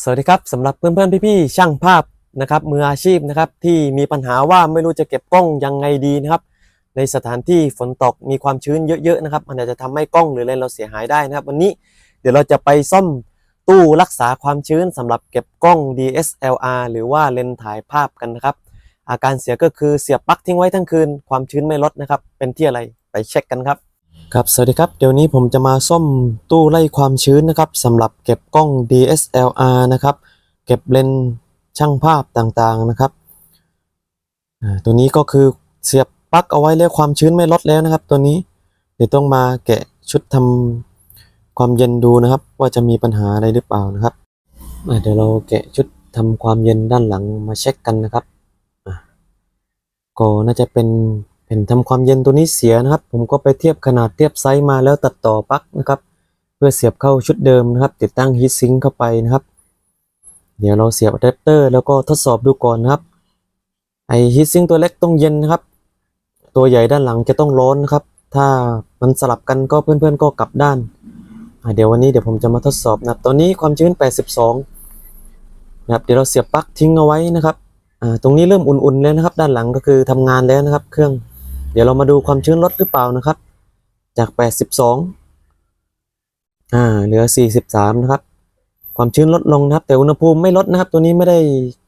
สวัสดีครับสำหรับเพื่อนๆพี่ๆช่างภาพนะครับมืออาชีพนะครับที่มีปัญหาว่าไม่รู้จะเก็บกล้องยังไงดีนะครับในสถานที่ฝนตกมีความชื้นเยอะๆนะครับมันอาจจะทำให้กล้องหรือเลนส์เราเสียหายได้นะครับ วันนี้เดี๋ยวเราจะไปซ่อมตู้รักษาความชื้นสำหรับเก็บกล้อง DSLR หรือว่าเลนส์ถ่ายภาพกันนะครับ อาการเสียก็คือเสียบปลั๊กทิ้งไว้ทั้งคืน ความชื้นไม่ลดนะครับ เป็นที่อะไรไปเช็คกันครับ ครับสวัสดีครับเดี๋ยวนี้ผมจะมาซ่อมตู้ไล่ความชื้นนะครับสำหรับเก็บกล้อง DSLR นะครับ เก็บเลนช่างภาพต่างๆนะครับตัวนี้ก็คือเสียบปลั๊กเอาไว้แล้วความชื้นไม่ลดแล้วนะครับ ตัวนี้เดี๋ยวต้องมาแกะชุดทำความเย็นดูนะครับ ว่าจะมีปัญหาอะไรหรือเปล่านะครับเดี๋ยวเราแกะชุดทำความเย็นด้านหลังมาเช็คกันนะครับก็น่าจะเป็น ผ่นทำความเย็นตัวนี้เสียนะครับ ผมก็ไปเทียบขนาดเทียบไซส์มาแล้วตัดต่อปลั๊กนะครับ เพื่อเสียบเข้าชุดเดิมนะครับ ติดตั้งฮีทซิงค์เข้าไปนะครับ เดี๋ยวเราเสียบอะแดปเตอร์แล้วก็ทดสอบดูก่อนนะครับ ไอฮีทซิงค์ตัวเล็กต้องเย็นนะครับ ตัวใหญ่ด้านหลังจะต้องร้อนนะครับ ถ้ามันสลับกันก็เพื่อนๆก็กลับด้านอะเดี๋ยววันนี้เดี๋ยวผมจะมาทดสอบนะครับ ตอนนี้ความชื้น 82 นะครับ เดี๋ยวเราเสียบปลั๊กทิ้งเอาไว้นะครับอ่าตรงนี้เริ่มอุ่นๆแล้วนะครับ ด้านหลังก็คือทำงานแล้วนะครับ เครื่อง เดี๋ยวเรามาดูความชื้นลดหรือเปล่านะครับ จาก 82อ่าเหลือ 43 นะครับ ความชื้นลดลงนะครับ แต่อุณหภูมิไม่ลดนะครับ ตัวนี้ไม่ได้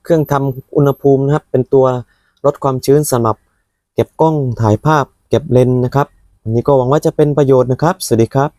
เครื่องทำอุณหภูมินะครับ เป็นตัวลดความชื้นสำหรับเก็บกล้องถ่ายภาพ เก็บเลนนะครับอันนี้ก็หวังว่าจะเป็นประโยชน์นะครับ สวัสดีครับ